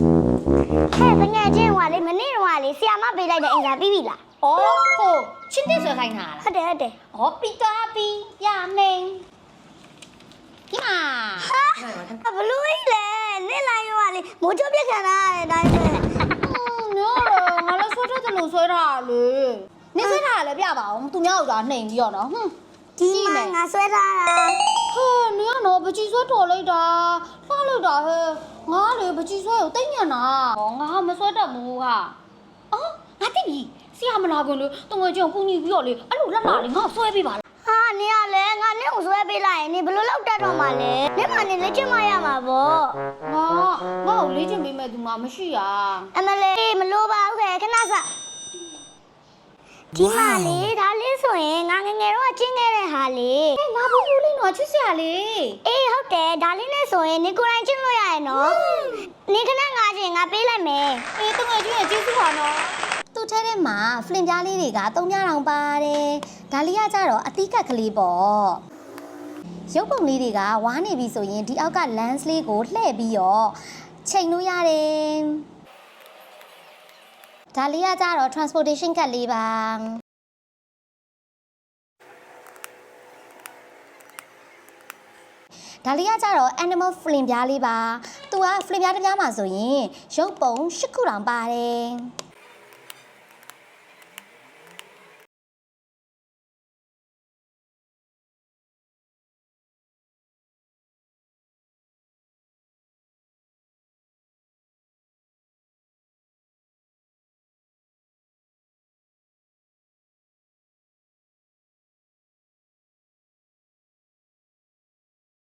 ဟဲ့တငယ်ချင်းဟွာလေမနေ့တော့ဟွာလေဆီယာမပေးလိုက်တဲ့အင်္ဂါပြီးပြီလားဩဟိုချင်းတစ်ဆွဲခိုင်းတာလားဟုတ်တယ်ဟုတ်တယ်ဩပီတာပီရနေဒီမှာဟာဘလူးကြီးလေနေ့လိုက်ရောဟွာလေမိုးချိုးပြက်ခံတာရတယ်ဒါပေမဲ့နော်ငါလည်းဆွဲထားတယ်လို့ဆွဲထားလေနေဆွဲထားတယ်ပြပါအောင်သူများကနှိမ်ပြီးတော့နော်ဟွန်း ဒီမှာငါဆွဲထားတာဟဲ့နေရတော့ပကြီးဆွဲတော်လိုက်တာလှလိုက် တာဟဲ့ငါလေပကြီးဆွဲကိုတိတ်ညံ့တာဟောငါမဆွဲတတ်ဘူးဟာအော်ငါသိပြီဆရာမလာခွင့်လေတငယ်ချင်းကိုကူညီပြီးတော့လေအဲ့လိုလက်လာလေငါဆွဲပေးပါလားဟာနေရလေငါနေ့ကိုဆွဲပေးလိုက်ရင်နေဘလို့လောက်တတ်တော့မှလဲနေ့မှနေလက်ချင်မရမှာပေါ့ငါငါ့ကိုလေ့ကျင့်ပေးမဲ့သူမှမရှိရအမလေးမလို့ပါဘူးခဲခဏစဒီမှာလေဒါလေး ဆိုရင်ငါငယ်ငယ်တော့ကျင်းခဲ့တဲ့ဟာလေဟဲ့ငါဘူးဘူးလေးတော့ချစ်စရာလေအေးဟုတ်တယ်ဒါလေးနဲ့ဆိုရင်နေကိုယ်တိုင်ကျင်းလို့ရရဲ့နော်နေခဏငါချင်းငါပေးလိုက်မယ်အေးတငယ်ချင်းရဲ့ကျေးဇူးပါနော်သူ့ထဲထဲမှာဖလင်ပြားလေးတွေက၃ညတောင်ပါတယ်ဒါလေးကကြတော့အသီးကတ်ကလေးပေါ့ရုပ်ပုံလေးတွေကဝါနေပြီဆိုရင်ဒီအောက်က lens လေးကိုလှည့်ပြီးတော့ချိန်လို့ရတယ်ဒါလေးကကြတော့ transportation ကတ်လေးပါ ဒါလေးကကြတော့ animal film ပြားလေးပါ။ तू က film ပြားတစ်ပြားမှာဆိုရင်ရုပ်ပုံ၈ခုတောင်ပါတယ်။